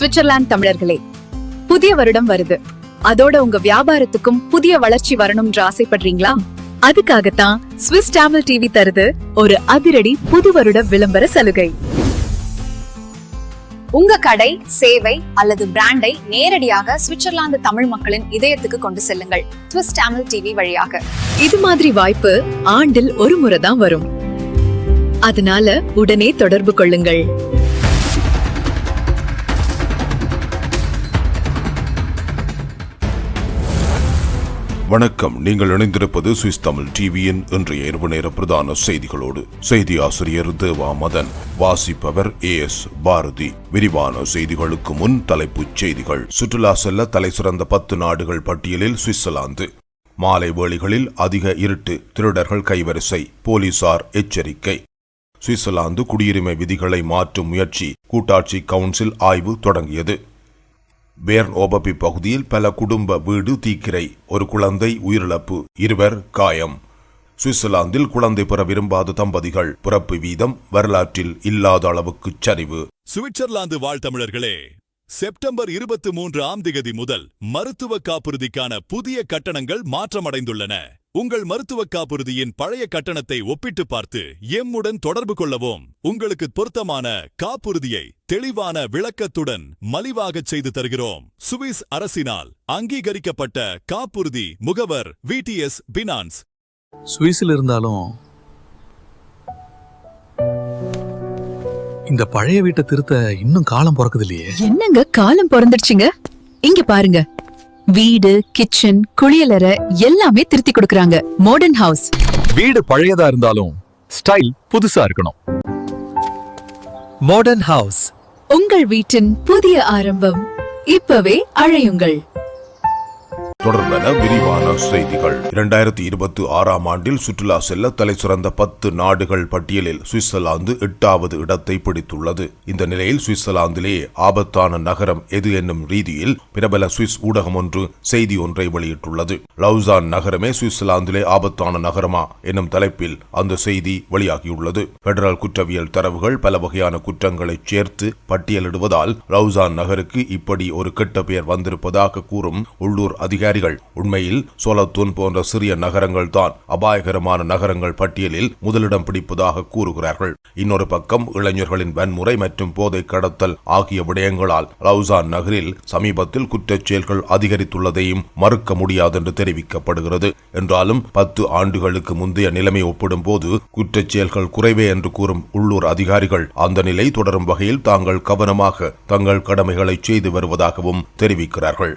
Switzerland தமிழர்களே புதிய வருடம் வருது. அதோட உங்க வியாபாரத்துக்கும் புதிய வளர்ச்சி வரணும்ன்ற ஆசைப்படுறீங்களா? அதுக்காகத்தான் ஸ்விஸ் டேமல் டிவி தருது ஒரு அதிரடி புது வருட விளம்பர சலுகை. உங்க கடை சேவை அல்லது பிராண்டை நேரடியாக சுவிட்சர்லாந்து தமிழ் மக்களின் இதயத்துக்கு கொண்டு செல்லுங்கள் ஸ்விஸ் டேமல் டிவி வழியாக. இது மாதிரி வாய்ப்பு ஆண்டில் ஒரு முறை தான் வரும். அதனால உடனே தொடர்பு கொள்ளுங்கள். வணக்கம். நீங்கள் இணைந்திருப்பது சுவிஸ் தமிழ் டிவியின் இன்றைய இரவு நேர பிரதான செய்திகளோடு செய்தி ஆசிரியர் தேவா மதன் வாசிப்பவர் ஏ எஸ் பாரதி. விரிவான செய்திகளுக்கு முன் தலைப்புச் செய்திகள். சுற்றுலா செல்ல தலைசிறந்த பத்து நாடுகள் பட்டியலில் சுவிட்சர்லாந்து. மாலை வேளைகளில் அதிக இருட்டு திருடர்கள் கைவரிசை போலீசார் எச்சரிக்கை. சுவிட்சர்லாந்து குடியுரிமை விதிகளை மாற்றும் முயற்சி கூட்டாட்சி கவுன்சில் ஆய்வு தொடங்கியது. பேர்ன் ஓபபி பகுதியில் பல குடும்ப வீடு தீக்கிரை ஒரு குழந்தை உயிரிழப்பு இருவர் காயம். சுவிட்சர்லாந்தில் குழந்தை பெற விரும்பாத தம்பதிகள் பிறப்பு வீதம் வரலாற்றில் இல்லாத அளவுக்கு சரிவு. சுவிட்சர்லாந்து வாழ் தமிழர்களே செப்டம்பர் இருபத்தி மூன்று ஆம் திகதி முதல் மருத்துவ காப்புறுதிக்கான புதிய கட்டணங்கள் மாற்றமடைந்துள்ளன. உங்கள் மருத்துவ காப்புறுதியின் பழைய கட்டணத்தை ஒப்பிட்டு பார்த்து எம்முடன் தொடர்பு கொள்ளவும். உங்களுக்கு பொருத்தமான காப்புறுதியை தெளிவான விளக்கத்துடன் மலிவாகச் செய்து தருகிறோம். சுவிஸ் அரசினால் அங்கீகரிக்கப்பட்ட காப்புறுதி முகவர் விடிஎஸ் பினான்ஸ். சுவிஸில் இருந்தாலும் இந்த பழைய வீட்டை திருத்த இன்னும் காலம் பிறக்குது இல்லையே? என்னங்க காலம் பிறந்துடுச்சுங்க? இங்க பாருங்க. வீடு கிச்சன் குளியலறை எல்லாமே திருத்தி கொடுக்கறாங்க. மாடர்ன் ஹவுஸ் வீடு பழையதா இருந்தாலும் ஸ்டைல் புதுசா இருக்கணும். மாடர்ன் ஹவுஸ் உங்கள் வீட்டின் புதிய ஆரம்பம் இப்பவே அழையுங்கள். தொடர்ந்தன விரிவான செய்திகள். இரண்டாயிரத்தி இருபத்தி ஆறாம் ஆண்டில் சுற்றுலா செல்ல தலை சிறந்த பத்து நாடுகள் பட்டியலில் சுவிட்சர்லாந்து எட்டாவது இடத்தை பிடித்துள்ளது. இந்த நிலையில் சுவிட்சர்லாந்திலே ஆபத்தான நகரம் எது என்னும் ரீதியில் பிரபல சுவிஸ் ஊடகம் ஒன்று செய்தி ஒன்றை வெளியிட்டுள்ளது. லவுசான் நகரமே சுவிட்சர்லாந்திலே ஆபத்தான நகரமா என்னும் தலைப்பில் அந்த செய்தி வெளியாகியுள்ளது. பெடரல் குற்றவியல் தரவுகள் பல வகையான குற்றங்களை சேர்த்து பட்டியலிடுவதால் லவுசான் நகருக்கு இப்படி ஒரு கெட்ட பெயர் வந்திருப்பதாக கூறும் உள்ளூர் அதிகாரிகள். உண்மையில் சோலத்தூன் போன்ற சிறிய நகரங்கள் தான் அபாயகரமான நகரங்கள் பட்டியலில் முதலிடம் பிடிப்பதாக கூறுகிறார்கள். இன்னொரு பக்கம் இளைஞர்களின் வன்முறை மற்றும் போதை கடத்தல் ஆகிய விடயங்களால் லவுசான் நகரில் சமீபத்தில் குற்றச் செயல்கள் அதிகரித்துள்ளதையும் மறுக்க முடியாது என்று தெரிவிக்கப்படுகிறது. என்றாலும் பத்து ஆண்டுகளுக்கு முந்தைய நிலைமை ஒப்பிடும்போது குற்றச் செயல்கள் குறைவே என்று கூறும் உள்ளூர் அதிகாரிகள் அந்த நிலை தொடரும் வகையில் தாங்கள் கவனமாக தங்கள் கடமைகளை செய்து வருவதாகவும் தெரிவிக்கிறார்கள்.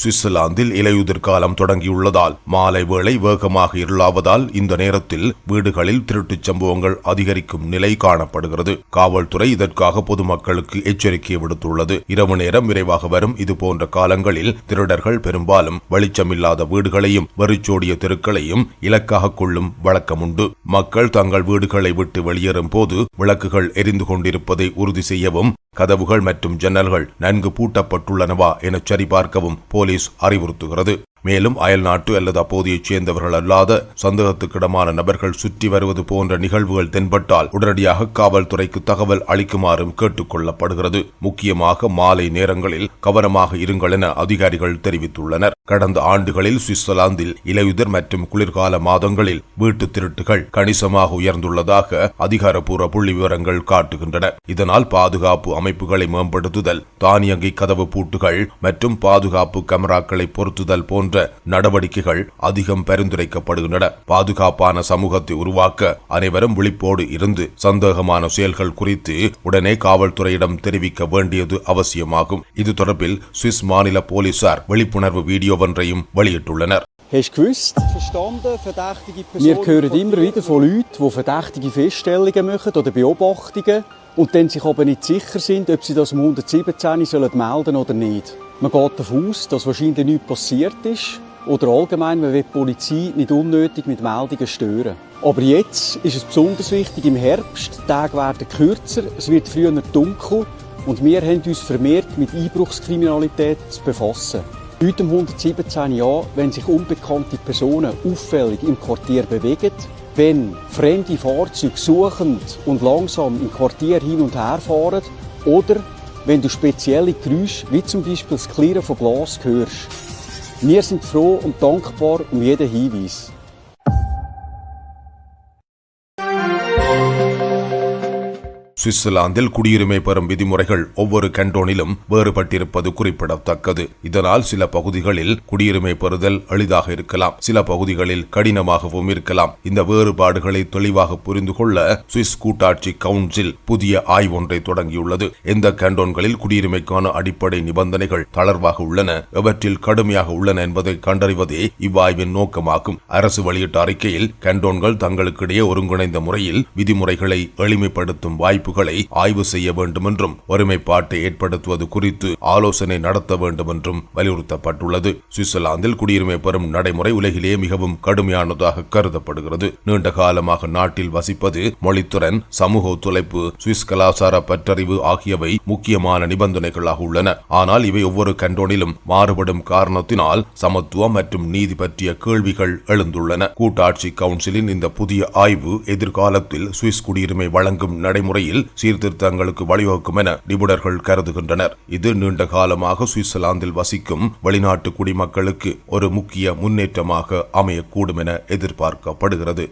சுவிட்சர்லாந்தில் இலையுதிர் காலம் தொடங்கியுள்ளதால் மாலை வேளை வேகமாக இருளாவதால் இந்த நேரத்தில் வீடுகளில் திருட்டுச் சம்பவங்கள் அதிகரிக்கும் நிலை காணப்படுகிறது. காவல்துறை இதற்காக பொதுமக்களுக்கு எச்சரிக்கை விடுத்துள்ளது. இரவு நேரம் விரைவாக வரும். இது போன்ற காலங்களில் திருடர்கள் பெரும்பாலும் வெளிச்சமில்லாத வீடுகளையும் வெறிச்சோடிய தெருக்களையும் இலக்காக கொள்ளும் வழக்கமுண்டு மக்கள் தங்கள் வீடுகளை விட்டு வெளியேறும் போது விளக்குகள் எரிந்து கொண்டிருப்பதை உறுதி செய்யவும் கதவுகள் மற்றும் ஜன்னல்கள் நன்கு பூட்டப்பட்டுள்ளனவா என சரிபார்க்கவும் போலீஸ் அறிவுறுத்துகிறது. மேலும் அயல் நாட்டு அல்லது அப்போதையைச் சேர்ந்தவர்கள் அல்லாத சந்தேகத்துக்கிடமான நபர்கள் சுற்றி வருவது போன்ற நிகழ்வுகள் தென்பட்டால் உடனடியாக காவல்துறைக்கு தகவல் அளிக்குமாறும் கேட்டுக்கொள்ளப்படுகிறது முக்கியமாக மாலை நேரங்களில் கவனமாக இருங்கள் என அதிகாரிகள் தெரிவித்துள்ளனர். கடந்த ஆண்டுகளில் சுவிட்சர்லாந்தில் இலையுதிர் மற்றும் குளிர்கால மாதங்களில் வீட்டு திருட்டுகள் கணிசமாக உயர்ந்துள்ளதாக அதிகாரப்பூர்வ புள்ளி விவரங்கள் காட்டுகின்றன. இதனால் பாதுகாப்பு அமைப்புகளை மேம்படுத்துதல் தானியங்கி கதவு பூட்டுகள் மற்றும் பாதுகாப்பு கேமராக்களை பொருத்துதல் போன்ற நடவடிக்கைகள் அதிகம் பரிந்துரைக்கப்படுகின்றன. பாதுகாப்பான சமூகத்தை உருவாக்க அனைவரும் விழிப்போடு இருந்து சந்தேகமான செயல்கள் குறித்து உடனே காவல்துறையிடம் தெரிவிக்க வேண்டியது அவசியமாகும். இது தொடர்பில் சுவிஸ் மாநில போலீசார் விழிப்புணர்வு வீடியோ ஒன்றையும் வெளியிட்டுள்ளனர் Hast du gewusst? verstanden, verdächtige Personen. Wir hören immer wieder von Leuten, die verdächtige Feststellungen machen oder Beobachtungen und dann sich aber nicht sicher sind, ob sie das um 117 sollen melden oder nicht. Man geht davon aus, dass wahrscheinlich nichts passiert ist oder allgemein, man will die Polizei nicht unnötig mit Meldungen stören. Aber jetzt ist es besonders wichtig im Herbst, die Tage werden kürzer, es wird früher dunkel und wir haben uns vermehrt mit Einbruchskriminalität zu befassen. Heute um 117 Jahren, wenn sich unbekannte Personen auffällig im Quartier bewegen, wenn fremde Fahrzeuge suchend und langsam im Quartier hin und her fahren oder wenn du spezielle Geräusche, wie zum Beispiel das Klirren von Glas, hörst. Wir sind froh und dankbar um jeden Hinweis. சுவிட்சர்லாந்தில் குடியுரிமை பெறும் விதிமுறைகள் ஒவ்வொரு கண்டோனிலும் வேறுபட்டிருப்பது குறிப்பிடத்தக்கது. இதனால் சில பகுதிகளில் குடியுரிமை பெறுதல் எளிதாக இருக்கலாம். சில பகுதிகளில் கடினமாகவும் இருக்கலாம். இந்த வேறுபாடுகளை தெளிவாக புரிந்து கொள்ள சுவிஸ் கூட்டாட்சி கவுன்சில் புதிய ஆய்வொன்றை தொடங்கியுள்ளது. எந்த கண்டோன்களில் குடியுரிமைக்கான அடிப்படை நிபந்தனைகள் தளர்வாக உள்ளன எவற்றில் கடுமையாக உள்ளன என்பதை கண்டறிவதே இவ்வாய்வின் நோக்கமாகும். அரசு வெளியிட்ட அறிக்கையில் கண்டோன்கள் தங்களுக்கிடையே ஒருங்கிணைந்த முறையில் விதிமுறைகளை எளிமைப்படுத்தும் வாய்ப்பு வாய்ப்புகளை ஆய்வு செய்ய வேண்டும் என்றும் ஒருமைப்பாட்டை ஏற்படுத்துவது குறித்து ஆலோசனை நடத்த வேண்டும் என்றும் வலியுறுத்தப்பட்டுள்ளது. சுவிட்சர்லாந்தில் குடியுரிமை பெறும் நடைமுறை உலகிலேயே மிகவும் கடுமையானதாக கருதப்படுகிறது. நீண்ட காலமாக நாட்டில் வசிப்பது மொழித்திறன் சமூக ஒத்துழைப்பு சுவிஸ் கலாச்சார பற்றறிவு ஆகியவை முக்கியமான நிபந்தனைகளாக உள்ளன. ஆனால் இவை ஒவ்வொரு கண்டோனிலும் மாறுபடும் காரணத்தினால் சமத்துவம் மற்றும் நீதி பற்றிய கேள்விகள் எழுந்துள்ளன. கூட்டாட்சி கவுன்சிலின் இந்த புதிய ஆய்வு எதிர்காலத்தில் சுவிஸ் குடியுரிமை வழங்கும் நடைமுறையில் சீர்திருத்தங்களுக்கு வழிவகுக்கும் என நிபுணர்கள் கருதுகின்றனர். இது நீண்ட காலமாக சுவிட்சர்லாந்தில் வசிக்கும் வெளிநாட்டு குடிமக்களுக்கு ஒரு முக்கிய முன்னேற்றமாக அமையக்கூடும் என எதிர்பார்க்கப்படுகிறது.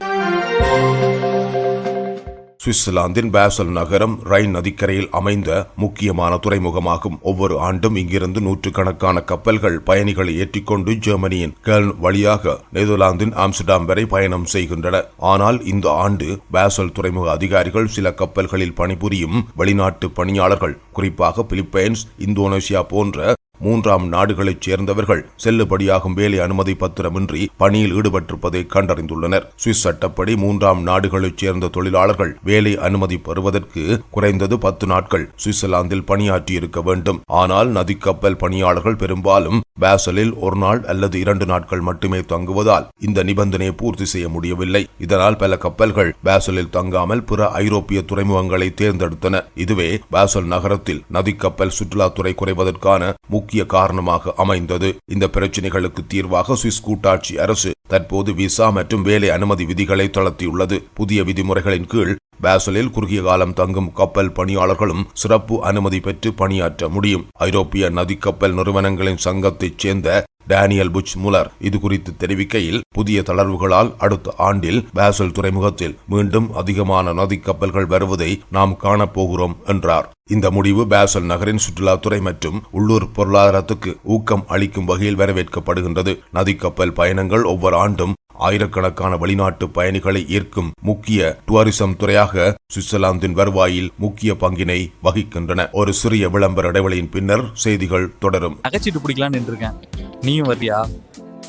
சுவிட்சர்லாந்தின் பேசல் நகரம் ரைன் நதிக்கரையில் அமைந்த முக்கியமான துறைமுகமாகும். ஒவ்வொரு ஆண்டும் இங்கிருந்து நூற்றுக்கணக்கான கப்பல்கள் பயணிகளை ஏற்றிக்கொண்டு ஜெர்மனியின் கேர்ன் வழியாக நெதர்லாந்தின் ஆம்ஸ்டர்டாம் வரை பயணம் செய்கின்றன. ஆனால் இந்த ஆண்டு பேசல் துறைமுக அதிகாரிகள் சில கப்பல்களில் பணிபுரியும் வெளிநாட்டு பணியாளர்கள் குறிப்பாக பிலிப்பைன்ஸ் இந்தோனேசியா போன்ற மூன்றாம் நாடுகளைச் சேர்ந்தவர்கள் செல்லுபடியாகும் வேலை அனுமதி பத்திரமின்றி பணியில் ஈடுபட்டிருப்பதை கண்டறிந்துள்ளனர். சுவிஸ் சட்டப்படி மூன்றாம் நாடுகளைச் சேர்ந்த தொழிலாளர்கள் வேலை அனுமதி பெறுவதற்கு குறைந்தது பத்து நாட்கள் சுவிட்சர்லாந்தில் பணியாற்றியிருக்க வேண்டும். ஆனால் நதிக்கப்பல் பணியாளர்கள் பெரும்பாலும் பேசலில் ஒரு நாள் அல்லது இரண்டு நாட்கள் மட்டுமே தங்குவதால் இந்த நிபந்தனையை பூர்த்தி செய்ய முடியவில்லை. இதனால் பல கப்பல்கள் பேசலில் தங்காமல் பிற ஐரோப்பிய துறைமுகங்களை தேர்ந்தெடுத்தன. இதுவே பேசல் நகரத்தில் நதிக்கப்பல் சுற்றுலாத்துறை குறைவதற்கான முக்கிய காரணமாக அமைந்தது. இந்த பிரச்சினைகளுக்கு தீர்வாக சுவிஸ் கூட்டாட்சி அரசு தற்போது விசா மற்றும் வேலை அனுமதி விதிகளை தளர்த்தியுள்ளது. புதிய விதிமுறைகளின் கீழ் பேசலில் குறுகிய காலம் தங்கும் கப்பல் பணியாளர்களும் சிறப்பு அனுமதி பெற்று பணியாற்ற முடியும். ஐரோப்பிய நதிக்கப்பல் நிறுவனங்களின் சங்கத்தைச் சேர்ந்த டேனியல் புச் முலர் இது குறித்து தெரிவிக்கையில் புதிய தளர்வுகளால் அடுத்த ஆண்டில் பேசல் துறைமுகத்தில் மீண்டும் அதிகமான நதிக்கப்பல்கள் வருவதை நாம் காணப்போகிறோம் என்றார். இந்த முடிவு பேசல் நகரின் சுற்றுலாத்துறை மற்றும் உள்ளூர் பொருளாதாரத்துக்கு ஊக்கம் அளிக்கும் வகையில் வரவேற்கப்படுகின்றது. நதிக்கப்பல் பயணங்கள் ஒவ்வொரு ஆண்டும் ஆயிரக்கணக்கான வெளிநாட்டு பயணிகளை ஈர்க்கும் முக்கிய டூரிசம் துறையாக சுவிட்சர்லாந்தின் வருவாயில் முக்கிய பங்கினை வகிக்கின்றன. ஒரு சிறிய விளம்பர இடைவெளியின் பின்னர் செய்திகள் தொடரும். நகைச்சீட்டு பிடிக்கலான்னு இருக்கேன் நீயும் வர்றியா?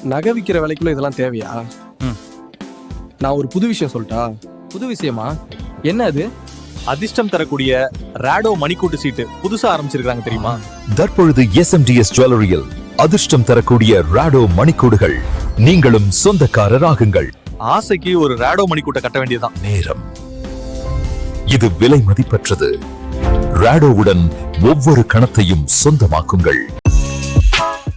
நகை விற்கிற விலைக்குள்ள இதெல்லாம் தேவையா. நான் ஒரு புது விஷயம் சொல்லட்டா புது விஷயமா? என்ன அது? அதிர்ஷ்டம் தரக்கூடிய ராடோ மணிக்கூட்டு சீட்டு புதுசா ஆரம்பிச்சிருக்காங்க தெரியுமா? தற்பொழுது எஸ்எம்டிஎஸ் ஜுவல்லரியில் அதிர்ஷ்டம் தரக்கூடிய ராடோ மணிக்கூடுகள். நீங்களும் சொந்தக்காரராகுங்கள். ஆசைக்கு ஒரு ராடோ மணிக்கூட்டை கட்ட வேண்டியதுதான். நேரம். இது விலை மதிப்பற்றது. ராடோவுடன் ஒவ்வொரு கணத்தையும் சொந்தமாக்குங்கள்.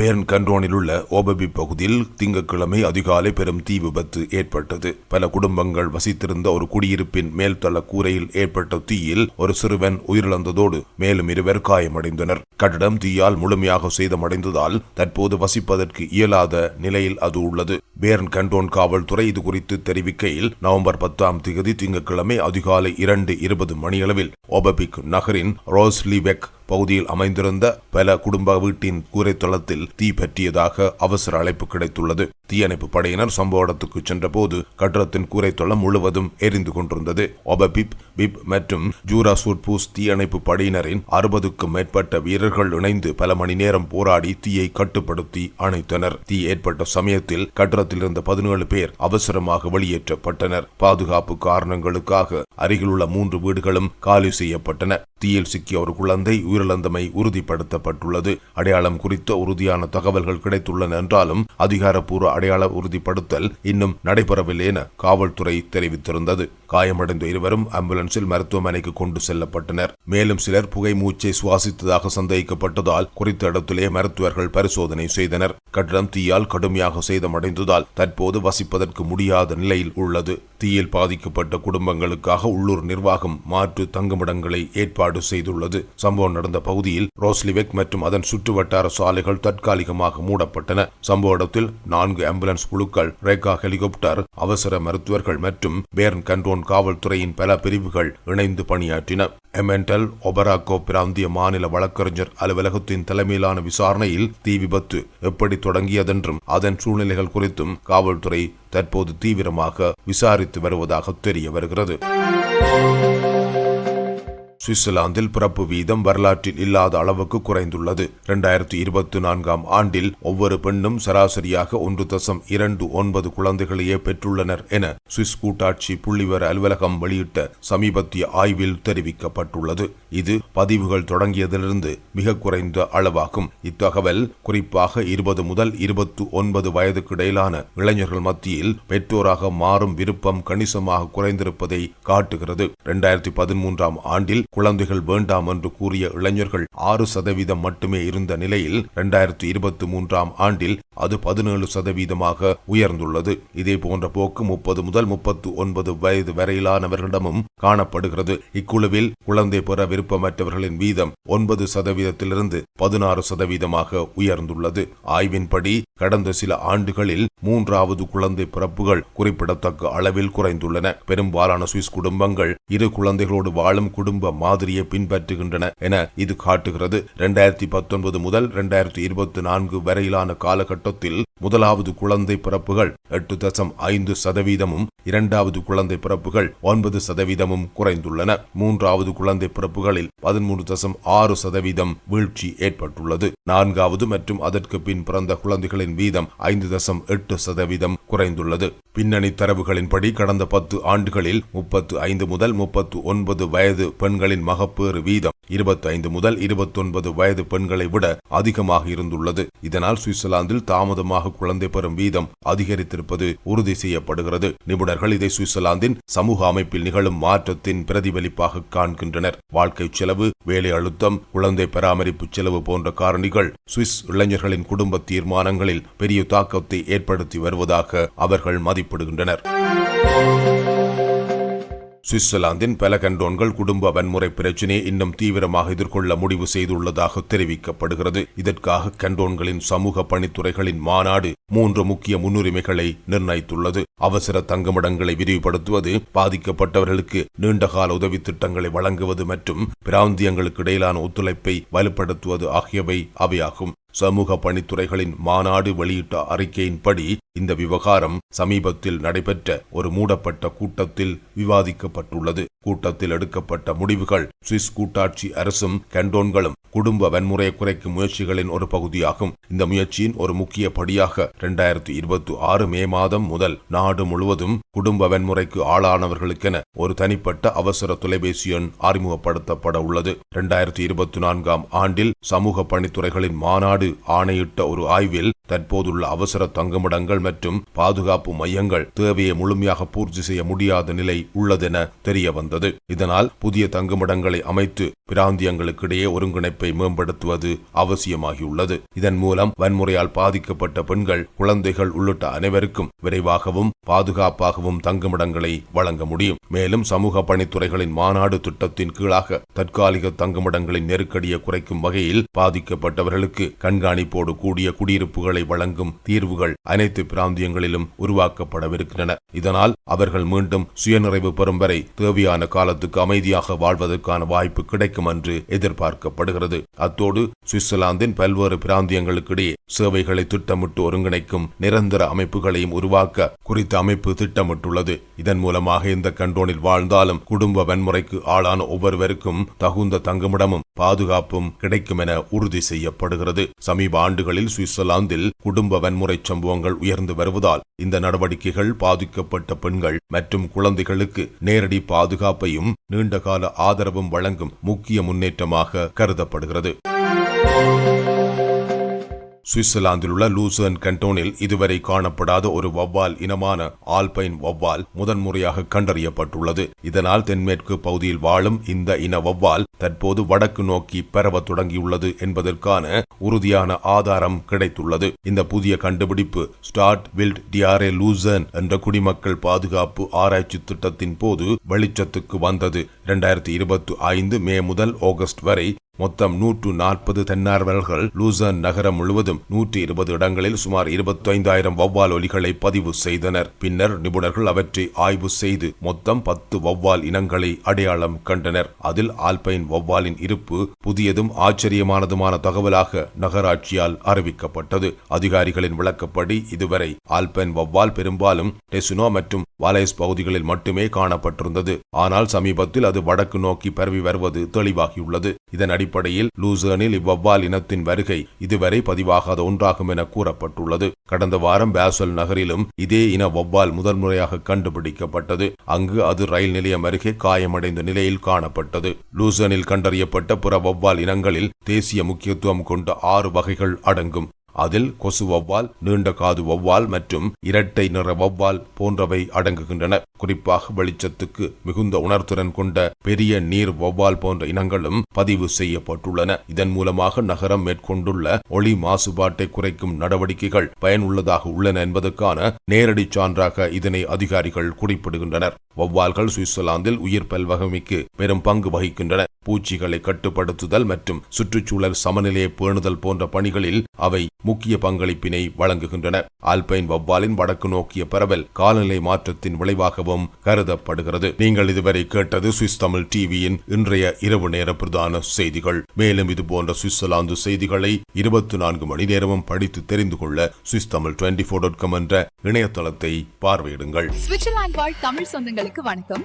பேர்ன் கண்டோனில் உள்ள ஓபபி பகுதியில் திங்கட்கிழமை அதிகாலை பெரும் தீ விபத்து ஏற்பட்டது. பல குடும்பங்கள் வசித்திருந்த ஒரு குடியிருப்பின் மேல்தள கூரையில் ஏற்பட்ட தீயில் ஒரு சிறுவன் உயிரிழந்ததோடு மேலும் இருவர் காயமடைந்தனர். கட்டடம் தீயால் முழுமையாக சேதமடைந்ததால் தற்போது வசிப்பதற்கு இயலாத நிலையில் அது உள்ளது. பேர்ன் கண்டோன் காவல்துறை இது குறித்து தெரிவிக்கையில் நவம்பர் பத்தாம் தேதி திங்கட்கிழமை அதிகாலை இரண்டு இருபது மணியளவில் ஓபபிக் நகரின் ரோஸ்லிவெக் பகுதியில் அமைந்திருந்த பல குடும்ப வீட்டின் கூரைத்தளத்தில் தீ பற்றியதாக அவசர அழைப்பு கிடைத்துள்ளது. தீயணைப்பு படையினர் சம்பவ இடத்துக்கு சென்றபோது கட்டடத்தின் கூரைத்தளம் முழுவதும் எரிந்து கொண்டிருந்தது. ஒபபிப் பிப் மற்றும் ஜூராசூட் பூஸ் தீயணைப்பு படையினரின் அறுபதுக்கும் மேற்பட்ட வீரர்கள் இணைந்து பல மணி நேரம் போராடி தீயை கட்டுப்படுத்தி அணைத்தனர். தீ ஏற்பட்ட சமயத்தில் கட்டடத்தில் இருந்த பதினேழு பேர் அவசரமாக வெளியேற்றப்பட்டனர். பாதுகாப்பு காரணங்களுக்காக அருகிலுள்ள மூன்று வீடுகளும் காலி செய்யப்பட்டன. தீயில் சிக்கிய ஒரு குழந்தை உயிரிழந்தமை உறுதிப்படுத்தப்பட்டுள்ளது. அடையாளம் குறித்த உறுதியான தகவல்கள் கிடைத்துள்ளன என்றாலும் அதிகாரப்பூர்வ அடையாள உறுதிப்படுத்தல் இன்னும் நடைபெறவில்லை என காவல்துறை தெரிவித்திருந்தது. காயமடைந்த இருவரும் ஆம்புலன்ஸில் மருத்துவமனைக்கு கொண்டு செல்லப்பட்டனர். மேலும் சிலர் புகை மூச்சை சுவாசித்ததாக சந்தேகிக்கப்பட்டதால் குறித்த இடத்திலே மருத்துவர்கள் பரிசோதனை செய்தனர். கட்டடம் தீயால் கடுமையாக சேதமடைந்ததால் தற்போது வசிப்பதற்கு முடியாத நிலையில் உள்ளது. தீயில் பாதிக்கப்பட்ட குடும்பங்களுக்காக உள்ளூர் நிர்வாகம் மாற்று தங்குமிடங்களை ஏற்பாடு செய்துள்ளது. சம்பவம் நடந்த பகுதியில் ரோஸ்லிவெக் மற்றும் அதன் சுற்றுவட்டார சாலைகள் தற்காலிகமாக மூடப்பட்டன. சம்பவ இடத்தில் நான்கு ஆம்புலன்ஸ் குழுக்கள் ரேகா ஹெலிகாப்டர் அவசர மருத்துவர்கள் மற்றும் பேர்ன் கண்டோன் காவல்துறையின் பல பிரிவுகள் இணைந்து பணியாற்றின. எமெண்டல் ஒபராக்கோ பிராந்திய மாநில வழக்கறிஞர் அலுவலகத்தின் தலைமையிலான விசாரணையில் தீ விபத்து எப்படி தொடங்கியதென்றும் அதன் சூழ்நிலைகள் குறித்தும் காவல்துறை தற்போது தீவிரமாக விசாரித்து வருவதாக தெரிய வருகிறது. சுவிட்சர்லாந்தில் பிறப்பு வீதம் வரலாற்றில் இல்லாத அளவுக்கு குறைந்துள்ளது. இரண்டாயிரத்தி இருபத்தி நான்காம் ஆண்டில் ஒவ்வொரு பெண்ணும் சராசரியாக ஒன்று தசம் இரண்டு ஒன்பது குழந்தைகளையே பெற்றுள்ளனர் என சுவிஸ் கூட்டாட்சி புள்ளிவர அலுவலகம் வெளியிட்ட சமீபத்திய ஆய்வில் தெரிவிக்கப்பட்டுள்ளது. இது பதிவுகள் தொடங்கியதிலிருந்து மிக குறைந்த அளவாகும். இத்தகவல் குறிப்பாக இருபது முதல் இருபத்தி ஒன்பது வயதுக்கு இடையிலான இளைஞர்கள் மத்தியில் பெற்றோராக மாறும் விருப்பம் கணிசமாக குறைந்திருப்பதை காட்டுகிறது. இரண்டாயிரத்தி பதிமூன்றாம் ஆண்டில் குழந்தைகள் வேண்டாம் என்று கூறிய இளைஞர்கள் ஆறு சதவீதம் மட்டுமே இருந்த நிலையில் இரண்டாயிரத்தி இருபத்தி மூன்றாம் ஆண்டில் அது பதினேழு சதவீதமாக உயர்ந்துள்ளது. இதே போன்ற போக்கு முப்பது முதல் முப்பத்து ஒன்பது வயது வரையிலானவர்களிடமும் காணப்படுகிறது. இக்குழுவில் குழந்தை பெற விருப்பமற்றவர்களின் வீதம் ஒன்பது சதவீதத்திலிருந்து பதினாறு சதவீதமாக உயர்ந்துள்ளது. ஆய்வின்படி கடந்த சில ஆண்டுகளில் மூன்றாவது குழந்தை பிறப்புகள் குறிப்பிடத்தக்க அளவில் குறைந்துள்ளன. பெரும்பாலான சுவிஸ் குடும்பங்கள் இரு குழந்தைகளோடு வாழும் குடும்ப மாதிரியை பின்பற்றுகின்றன என இது காட்டுகிறது. இரண்டாயிரத்தி பத்தொன்பது முதல் இரண்டாயிரத்தி இருபத்தி நான்கு வரையிலான காலகட்டத்தில் முதலாவது குழந்தை பிறப்புகள் எட்டு தசம் ஐந்து சதவீதமும் இரண்டாவது குழந்தை பிறப்புகள் ஒன்பது சதவீதமும் குறைந்துள்ளன. மூன்றாவது குழந்தை பிறப்புகளில் பதிமூன்று தசம் ஆறு சதவீதம் வீழ்ச்சி ஏற்பட்டுள்ளது. நான்காவது மற்றும் அதற்கு பின் பிறந்த குழந்தைகளின் வீதம் ஐந்து தசம் எட்டு சதவீதம் குறைந்துள்ளது. பின்னணி தரவுகளின்படி கடந்த பத்து ஆண்டுகளில் முப்பத்து ஐந்து முதல் முப்பத்து ஒன்பது வயது பெண்களின் மகப்பேறு வீதம் இருபத்தைந்து முதல் இருபத்தொன்பது வயது பெண்களை விட அதிகமாக இருந்துள்ளது. இதனால் சுவிட்சர்லாந்தில் தாமதமாக குழந்தை பெறும் வீதம் அதிகரித்திருப்பது உறுதி செய்யப்படுகிறது. நிபுணர்கள் இதை சுவிட்சர்லாந்தின் சமூக அமைப்பில் நிகழும் மாற்றத்தின் பிரதிபலிப்பாக காண்கின்றனர். வாழ்க்கை செலவு வேலை அழுத்தம் குழந்தை பராமரிப்பு செலவு போன்ற காரணிகள் சுவிஸ் இளைஞர்களின் குடும்ப தீர்மானங்களில் பெரிய தாக்கத்தை ஏற்படுத்தி வருவதாக அவர்கள் மதிப்பிடுகின்றனர். சுவிட்சர்லாந்தின் பல கண்டோன்கள் குடும்ப வன்முறை பிரச்சினையை இன்னும் தீவிரமாக எதிர்கொள்ள முடிவு செய்துள்ளதாக தெரிவிக்கப்படுகிறது. இதற்காக கண்டோன்களின் சமூக பணித்துறைகளின் மாநாடு மூன்று முக்கிய முன்னுரிமைகளை நிர்ணயித்துள்ளது. அவசர தங்குமிடங்களை விரிவுபடுத்துவது பாதிக்கப்பட்டவர்களுக்கு நீண்டகால உதவி திட்டங்களை வழங்குவது மற்றும் பிராந்தியங்களுக்கு இடையிலான ஒத்துழைப்பை வலுப்படுத்துவது ஆகியவை அவையாகும். சமூக பணித்துறைகளின் மாநாடு வெளியிட்ட அறிக்கையின்படி இந்த விவகாரம் சமீபத்தில் நடைபெற்ற ஒரு மூடப்பட்ட கூட்டத்தில் விவாதிக்கப்பட்டுள்ளது. கூட்டத்தில் எடுக்கப்பட்ட முடிவுகள் சுவிஸ் கூட்டாட்சி அரசும் கண்டோன்களும் குடும்ப வன்முறையை குறைக்கும் முயற்சிகளின் ஒரு பகுதியாகும். இந்த முயற்சியின் ஒரு முக்கிய படியாக இரண்டாயிரத்தி இருபத்தி ஆறு மே மாதம் முதல் நாடு முழுவதும் குடும்ப வன்முறைக்கு ஆளானவர்களுக்கென ஒரு தனிப்பட்ட அவசர தொலைபேசி எண் அறிமுகப்படுத்தப்பட உள்ளது. இரண்டாயிரத்தி இருபத்தி நான்காம் ஆண்டில் சமூக பணித்துறைகளின் மாநாடு ஆணையிட்ட ஒரு ஆய்வில் தற்போதுள்ள அவசர தங்குமிடங்கள் மற்றும் பாதுகாப்பு மையங்கள் தேவையை முழுமையாக பூர்த்தி செய்ய முடியாத நிலை உள்ளதென தெரிய வந்தது இதனால் புதிய தங்குமிடங்களை அமைத்து பிராந்தியங்களுக்கிடையே ஒருங்கிணைப்பை மேம்படுத்துவது அவசியமாகியுள்ளது. இதன் மூலம் வன்முறையால் பாதிக்கப்பட்ட பெண்கள் குழந்தைகள் உள்ளிட்ட அனைவருக்கும் விரைவாகவும் பாதுகாப்பாகவும் தங்குமிடங்களை வழங்க முடியும். மேலும் சமூக பணித்துறைகளின் மாநாடு திட்டத்தின் கீழாக தற்காலிக தங்குமிடங்களின் நெருக்கடியை குறைக்கும் வகையில் பாதிக்கப்பட்டவர்களுக்கு கண்காணிப்போடு கூடிய குடியிருப்புகளை தீர்வுகளை வழங்கும் தீர்வுகள் அனைத்து பிராந்தியங்களிலும் உருவாக்கப்படவிருக்கின்றன. இதனால் அவர்கள் மீண்டும் சுயநிறைவு பெறும் வரை தேவையான காலத்துக்கு அமைதியாக வாழ்வதற்கான வாய்ப்பு கிடைக்கும் என்று எதிர்பார்க்கப்படுகிறது. அத்தோடு சுவிட்சர்லாந்தின் பல்வேறு பிராந்தியங்களுக்கிடையே சேவைகளை திட்டமிட்டு ஒருங்கிணைக்கும் நிரந்தர அமைப்புகளையும் உருவாக்க குறித்த அமைப்பு திட்டமிட்டுள்ளது. இதன் மூலமாக இந்த கண்டோனில் வாழ்ந்தாலும் குடும்ப வன்முறைக்கு ஆளான ஒவ்வொருவருக்கும் தகுந்த தங்குமிடமும் பாதுகாப்பும் கிடைக்கும் என உறுதி செய்யப்படுகிறது. சமீப ஆண்டுகளில் சுவிட்சர்லாந்தில் குடும்ப வன்முறை சம்பவங்கள் உயர்ந்து வருவதால் இந்த நடவடிக்கைகள் பாதிக்கப்பட்ட பெண்கள் மற்றும் குழந்தைகளுக்கு நேரடி பாதுகாப்பையும் நீண்டகால ஆதரவும் வழங்கும் முக்கிய முன்னேற்றமாக கருதப்படுகிறது. சுவிட்சர்லாந்தில் உள்ள லூசர்ன் கண்டோனில் இதுவரை காணப்படாத ஒரு வவ்வால் இனமான ஆல்பைன் வவ்வால் முதன்முறையாக கண்டறியப்பட்டுள்ளது. இதனால் தென்மேற்கு பகுதியில் வாழும் இந்த இன வவ்வால் தற்போது வடக்கு நோக்கி பரவ தொடங்கியுள்ளது என்பதற்கான உறுதியான ஆதாரம் கிடைத்துள்ளது. இந்த புதிய கண்டுபிடிப்பு ஸ்டார்ட் வில்ட் டியாரே லூசன் என்ற குடிமக்கள் பாதுகாப்பு ஆராய்ச்சி திட்டத்தின் போது வெளிச்சத்துக்கு வந்தது. இரண்டாயிரத்தி இருபத்தி ஐந்து மே முதல் ஆகஸ்ட் வரை மொத்தம் நூற்று நாற்பது தன்னார்வலர்கள் லூசன் நகரம் முழுவதும் நூற்றி இருபது இடங்களில் சுமார் இருபத்தைந்தாயிரம் வௌவால் ஒலிகளை பதிவு செய்தனர். பின்னர் நிபுணர்கள் அவற்றை ஆய்வு செய்து மொத்தம் பத்து வௌவால் இனங்களை அடையாளம் கண்டனர். அதில் ஆல்பைன் வௌவாலின் இருப்பு புதியதும் ஆச்சரியமானதுமான தகவலாக நகராட்சியால் அறிவிக்கப்பட்டது. அதிகாரிகளின் விளக்கப்படி இதுவரை ஆல்பைன் வௌவால் பெரும்பாலும் டெசுனோ மற்றும் வாலேஸ் பகுதிகளில் மட்டுமே காணப்பட்டிருந்தது. ஆனால் சமீபத்தில் அது வடக்கு நோக்கி பரவி வருவது தெளிவாகியுள்ளது. இதன் அடிப்படையில் லூசர்னில் இவ்வவ்வால் இனத்தின் வருகை இதுவரை பதிவாகாத ஒன்றாகும் என கூறப்பட்டுள்ளது. கடந்த வாரம் பேசல் நகரிலும் இதே இன வவ்வால் முதன்முறையாக கண்டுபிடிக்கப்பட்டது. அங்கு அது ரயில் நிலையம் அருகே காயமடைந்த நிலையில் காணப்பட்டது. லூசனில் கண்டறியப்பட்ட புற வவ்வால் இனங்களில் தேசிய முக்கியத்துவம் கொண்ட ஆறு வகைகள் அடங்கும். அதில் கொசு வௌவால் நீண்ட காது வௌவால் மற்றும் இரட்டை நிற வௌவால் போன்றவை அடங்குகின்றன. குறிப்பாக வெளிச்சத்துக்கு மிகுந்த உணர்திறன் கொண்ட பெரிய நீர் வௌவால் போன்ற இனங்களும் பதிவு செய்யப்பட்டுள்ளன. இதன் மூலமாக நகரம் மேற்கொண்டுள்ள ஒளி மாசுபாட்டை குறைக்கும் நடவடிக்கைகள் பயனுள்ளதாக உள்ளன என்பதற்கான நேரடி சான்றாக இதனை அதிகாரிகள் குறிப்பிடுகின்றனர். வௌவால்கள் சுவிட்சர்லாந்தில் உயிர் பல்வகமைக்கு பெரும் பங்கு வகிக்கின்றன. பூச்சிகளை கட்டுப்படுத்துதல் மற்றும் சுற்றுச்சூழல் சமநிலையை பேணுதல் போன்ற பணிகளில் அவை முக்கிய பங்களிப்பினை வழங்குகின்றன. ஆல்பைன் வவ்வாலின் வடக்கு நோக்கிய பரவல் காலநிலை மாற்றத்தின் விளைவாகவும் கருதப்படுகிறது. நீங்கள் இதுவரை கேட்டது சுவிஸ் தமிழ் டிவியின் இன்றைய இரவு நேர பிரதான செய்திகள். மேலும் இது போன்ற சுவிட்சர்லாந்து செய்திகளை இருபத்தி நான்கு மணி நேரமும் படித்து தெரிந்து கொள்ள Swiss Tamil twenty four dot com என்ற இணையதளத்தை பார்வையிடுங்கள். சுவிட்சர்லாந்து வாழ் தமிழ் சொந்தங்களுக்கு வணக்கம்.